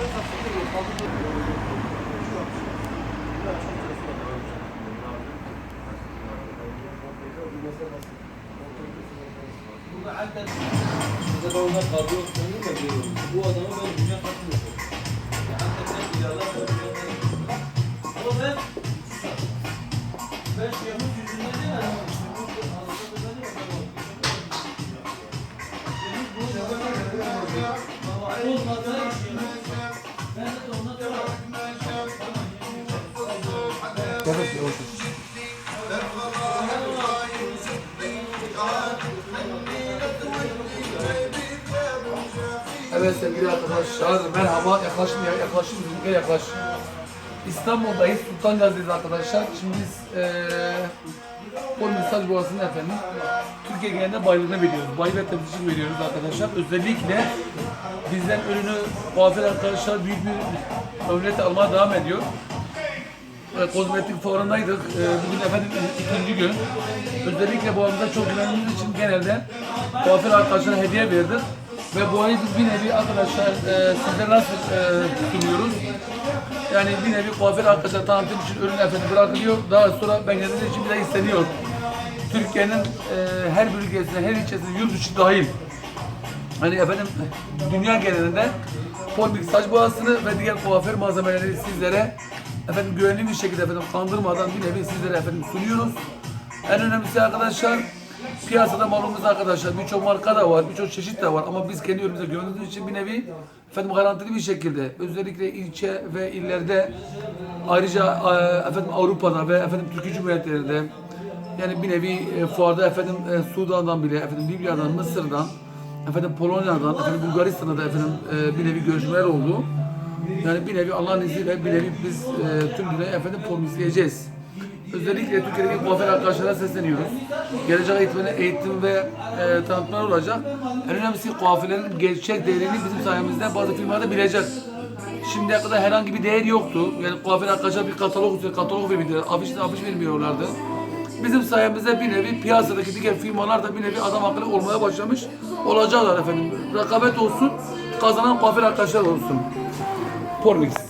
Bize bağımlar karbiyot konuyu da diyorum. Bu adamı ben dünya katmıyorum. Antep'ten ben dünya katmıyorum. Ama ben ben Şemuz yüzünden değil mi? Şemuz bu Anadolu'da değil Evet, evet. Evet sevgili arkadaşlar, merhaba. Yaklaşın, yaklaşın, bizimle yaklaş. İstanbul'dayız, Sultan Gazi'deyiz arkadaşlar. Şimdi biz eee o mesaj boğazında efendim Türkiye genelinde baylığını veriyoruz. Bay ve temsilci veriyoruz arkadaşlar. Özellikle bizden ürünü kuaför arkadaşlar büyük bir övlet almaya devam ediyor. E, kozmetik fuarındaydık. E, bugün efendim ikinci gün. Özellikle bu arada çok güvendiğimiz için genelde kuaför arkadaşlara hediye verdik. Ve bu ayı biz bir nevi arkadaşlar e, sizlere nasıl e, sunuyoruz? Yani bir nevi kuaför arkadaşlar tanıtım için ürün efendim bırakılıyor. Daha sonra ben geldiğim için bir de isteniyor. Türkiye'nin e, her bölgesine, her ilçesine, yurt dışı dahil Hani efendim dünya genelinde polmik saç boyasını ve diğer kuaför malzemeleri sizlere efendim güvenli bir şekilde efendim kandırmadan bir nevi sizlere efendim sunuyoruz. En önemlisi arkadaşlar piyasada malumuz arkadaşlar birçok marka da var, birçok çeşit de var ama biz kendi ürünümüze güvendiğimiz için bir nevi efendim garantili bir şekilde özellikle ilçe ve illerde ayrıca e, efendim Avrupa'da ve efendim Türkiye Cumhuriyetlerinde yani bir nevi e, fuarda efendim e, Sudan'dan bile efendim Libya'dan, Mısır'dan efendim Polonya'dan, efendim Bulgaristan'da da efendim e, bir nevi görüşmeler oldu. Yani bir nevi Allah'ın izniyle bir nevi biz e, tüm dünyayı efendim pomizleyeceğiz. Özellikle Türkiye'deki kuaför arkadaşlara sesleniyoruz. Gelecek eğitimine eğitim ve e, tanıtmalar olacak. En önemlisi kuaförlerin gerçek değerini bizim sayemizde bazı firmalar bilecek. Şimdiye kadar herhangi bir değer yoktu. Yani kuaför arkadaşlar bir katalog, katalog vermiyorlar, afiş, afiş vermiyorlardı. Bizim sayemizde bir nevi piyasadaki diğer firmalar da bir nevi adam akıllı olmaya başlamış olacaklar efendim. Rekabet olsun, kazanan kuaför arkadaşlar olsun. por mim.